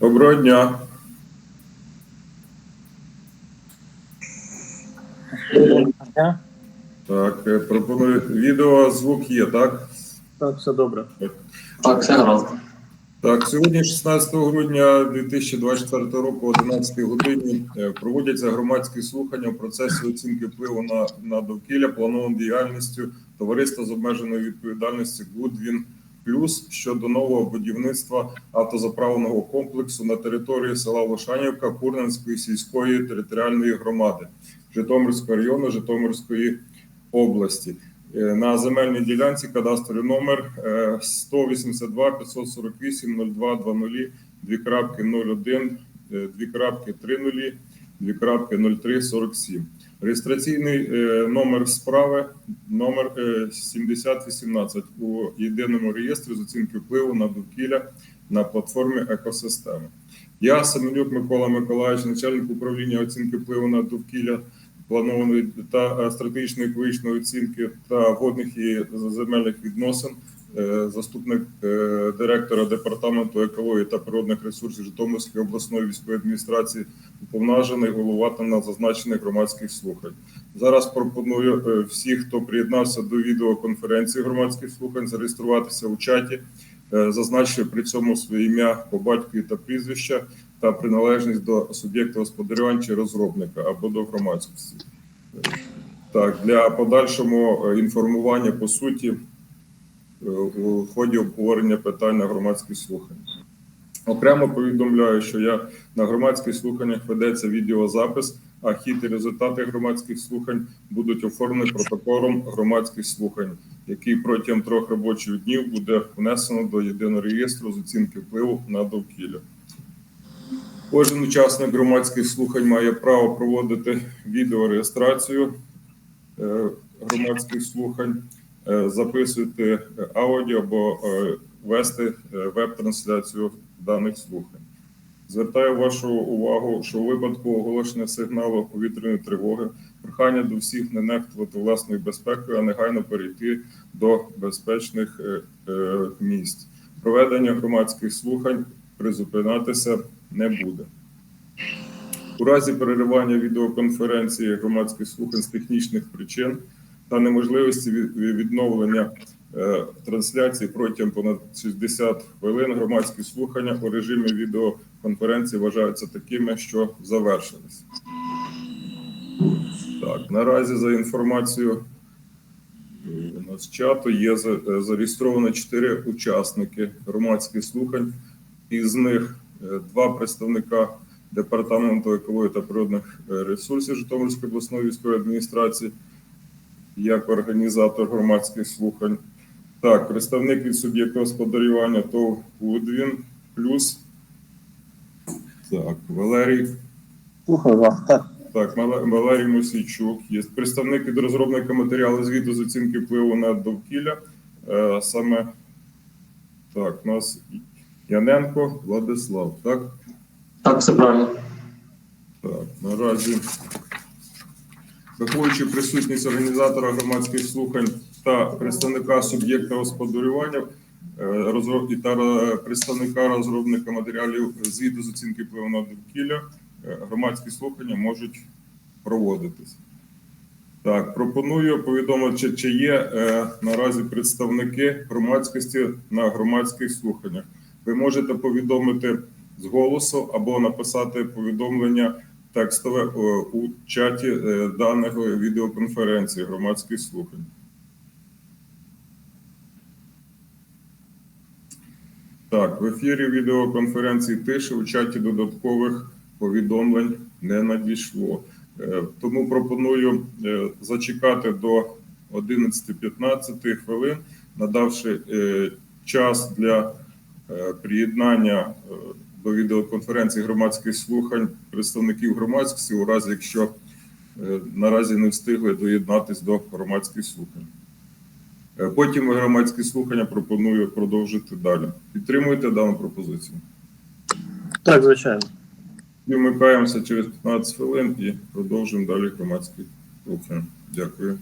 Доброго дня. Так, е, пропоную відео, звук є, так? Так, все добре. Так, все гаразд. Так, сьогодні, 16 грудня 2024 року, о 11 годині, е, проводяться громадські слухання в процесі оцінки впливу на, на довкілля планованою діяльністю товариства з обмеженою відповідальністю Гудвін Плюс щодо нового будівництва автозаправного комплексу на території села Лошанівка Курненської сільської територіальної громади Житомирського району Житомирської області. Е, На земельній ділянці кадастровий номер е, 182 548 02 20 2.01 е, 2.30 2.03 47. Реєстраційний е, номер справи номер е, 7018 у єдиному реєстрі з оцінки впливу на довкілля на платформі екосистеми. Я Семенюк Микола Миколаївич, начальник управління оцінки впливу на довкілля планованої та е, стратегічної екологічної оцінки та водних і земельних відносин, е, заступник е, директора департаменту екології та природних ресурсів Житомирської обласної військової адміністрації, уповноважений головувати на зазначених громадських слухань. Зараз пропоную е, всіх, хто приєднався до відеоконференції громадських слухань, зареєструватися у чаті, е, зазначивши при цьому своє ім'я по батькові та прізвища та приналежність до суб'єкта господарювання чи розробника або до громадськості. Так, для подальшому е, інформування по суті е, у ході обговорення питань на громадських слуханнях. Окремо повідомляю, що я на громадських слуханнях ведеться відеозапис, а хід і результати громадських слухань будуть оформлені протоколом громадських слухань, який протягом трьох робочих днів буде внесено до єдиного реєстру з оцінки впливу на довкілля. Кожен учасник громадських слухань має право проводити відеореєстрацію е, громадських слухань, записувати аудіо або е, вести е, веб-трансляцію даних слухань. Звертаю вашу увагу, що у випадку оголошення сигналу повітряної тривоги прохання до всіх не нехтувати власною безпекою, а негайно перейти до безпечних е, е, місць. Проведення громадських слухань призупинятися не буде. У разі переривання відеоконференції громадських слухань з технічних причин та неможливості від- відновлення е, трансляції протягом понад 60 хвилин громадські слухання у режимі відеоконференції вважаються такими, що завершились. Так, наразі за інформацією е, у нас чату є е, зареєстровано 4 учасники громадських слухань. Із них два представника департаменту екології та природних ресурсів Житомирської обласної військової адміністрації як організатор громадських слухань. Так, представник від суб'єкта господарювання ТОВ Гудвін плюс. Так, Валерій. Слухаю вас. Так. Так, Валерій Мосійчук є представник від розробника матеріалу звіту з оцінки впливу на довкілля. Е, саме так, у нас Яненко Владислав. Так, Так, все правильно. так, наразі. Враховуючи присутність організатора громадських слухань та представника суб'єкта господарювання е, розроб- і та е, представника розробника матеріалів звіту з оцінки впливу на довкілля, е, громадські слухання можуть проводитись. Так, пропоную повідомити, чи, чи є е, наразі представники громадськості на громадських слуханнях. Ви можете повідомити з голосу або написати повідомлення текстове е, у чаті е, даної відеоконференції громадських слухань. Так, в ефірі відеоконференції тиші у чаті додаткових повідомлень не надійшло. Е, Тому пропоную зачекати до 11-15 хвилин, надавши час для приєднання до відеоконференції громадських слухань представників громадськості, у разі якщо е, наразі не встигли доєднатись до громадських слухань. Е, Потім громадські слухання пропоную продовжити далі. Підтримуєте дану пропозицію? Так, звичайно. І вмикаємося через 15 хвилин і продовжуємо далі громадські слухання. Дякую.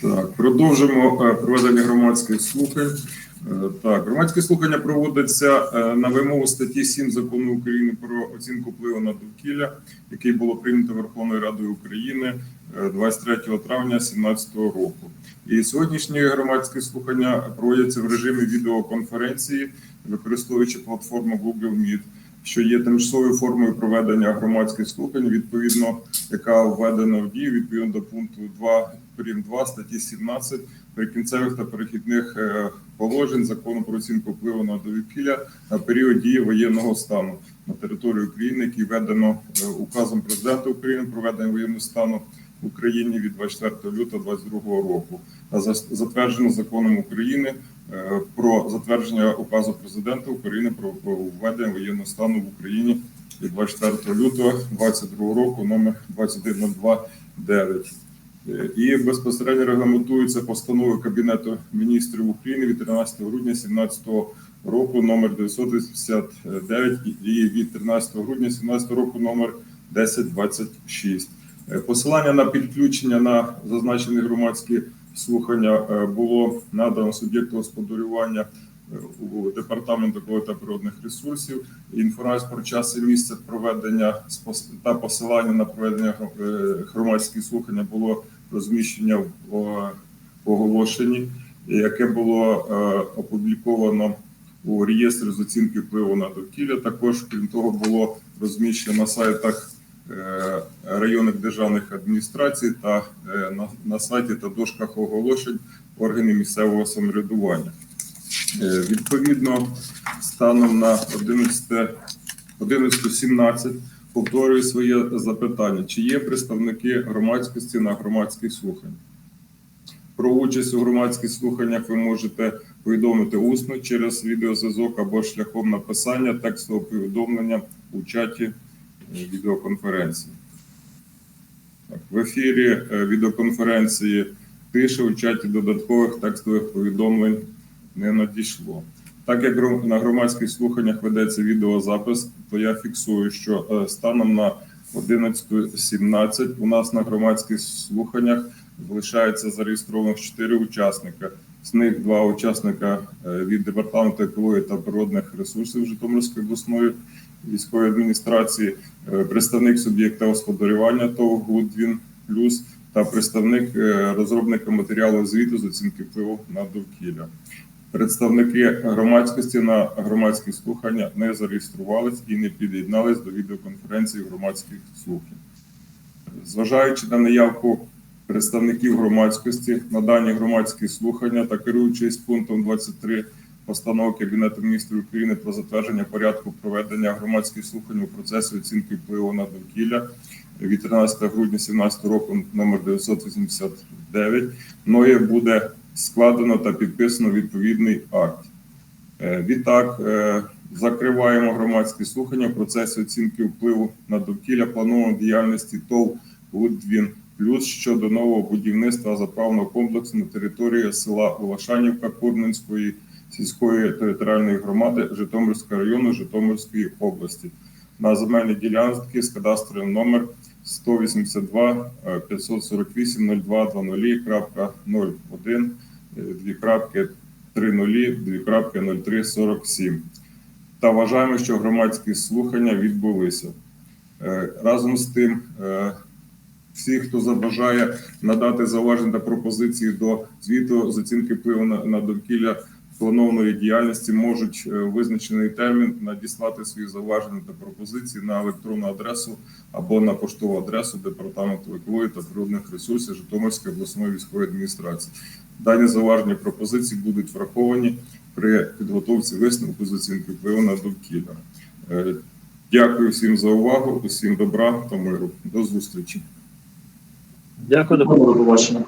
Так, продовжимо е, проведення громадських слухань. Е, Так, громадські слухання проводяться е, на вимогу статті 7 закону України про оцінку впливу на довкілля, який було прийнято Верховною Радою України е, 23 травня 2017 року. І сьогоднішні громадські слухання проводяться в режимі відеоконференції, використовуючи платформу Google Meet, що є тимчасовою формою проведення громадських слухань, відповідно, яка введена в дію відповідно до пункту 2 прим. 2 статті 17 прикінцевих та перехідних е, положень закону про оцінку впливу на довкілля на період дії воєнного стану на території України, який введено е, указом президента України про введення воєнного стану в Україні від 24 лютого 2022 року, та за- затверджено законом України е, про затвердження указу президента України про про введення воєнного стану в Україні від 24 лютого 2022 року, номер 21029. Е, І безпосередньо регламентується постановою Кабінету міністрів України від 13 грудня 2017 року номер 989 і від 13 грудня 2017 року номер 1026. Посилання на підключення на зазначені громадські слухання е, було надано суб'єкту господарювання е, у департаменту та природних ресурсів. Інформація про час і місце проведення та посилання на проведення е, громадських слухання було розміщення в оголошенні, яке було опубліковано у реєстрі з оцінки впливу на довкілля. Також, крім того, було розміщено на сайтах районних державних адміністрацій та е, на, сайті та дошках оголошень органів місцевого самоврядування. Е, Відповідно, станом на 11 11.17 повторюю своє запитання: чи є представники громадськості на громадських слуханнях? Про участь у громадських слуханнях ви можете повідомити усно через відеозв'язок або шляхом написання текстового повідомлення у чаті е, відеоконференції. Так, в ефірі е, відеоконференції тиша у чаті додаткових текстових повідомлень не надійшло. Так як на громадських слуханнях ведеться відеозапис, то я фіксую, що е, станом на 11.17 у нас на громадських слуханнях залишається зареєстрованих 4 учасника. З них два учасника е, від департаменту екології та природних ресурсів Житомирської обласної військової адміністрації, е, представник суб'єкта господарювання ТОВ Гудвін Плюс та представник е, розробника матеріалу звіту з оцінки впливу на довкілля. Представники громадськості на громадські слухання не зареєструвались і не під'єднались до відеоконференції громадських слухань. Зважаючи на наявку представників громадськості на дані громадські слухання та керуючись пунктом 23 постанови Кабінету міністрів України про затвердження порядку проведення громадських слухань у процесі оцінки впливу на довкілля від 13 грудня 2017 року номер 989, мною буде складено та підписано відповідний акт. Е, Відтак, е, закриваємо громадські слухання в процесі оцінки впливу на довкілля планованої діяльності ТОВ Гудвін плюс щодо нового будівництва заправного комплексу на території села Волошанівка Курненської сільської територіальної громади Житомирського району Житомирської області на земельні ділянки з кадастровим номер 182 е, 548 02 00.01 е, дві крапки 30, дві крапки 0347. Та вважаємо, що громадські слухання відбулися. Е, Разом з тим, е, всі, хто забажає надати зауваження та пропозиції до звіту з оцінки впливу на довкілля планованої діяльності, можуть е, визначений термін надіслати свої зауваження та пропозиції на електронну адресу або на поштову адресу Департаменту екології та природних ресурсів Житомирської обласної військової адміністрації. Дані зауваження пропозиції будуть враховані при підготовці висновку з оцінки впливу на довкілля. Е, Дякую всім за увагу, усім добра та миру. До зустрічі. Дякую, до До побачення.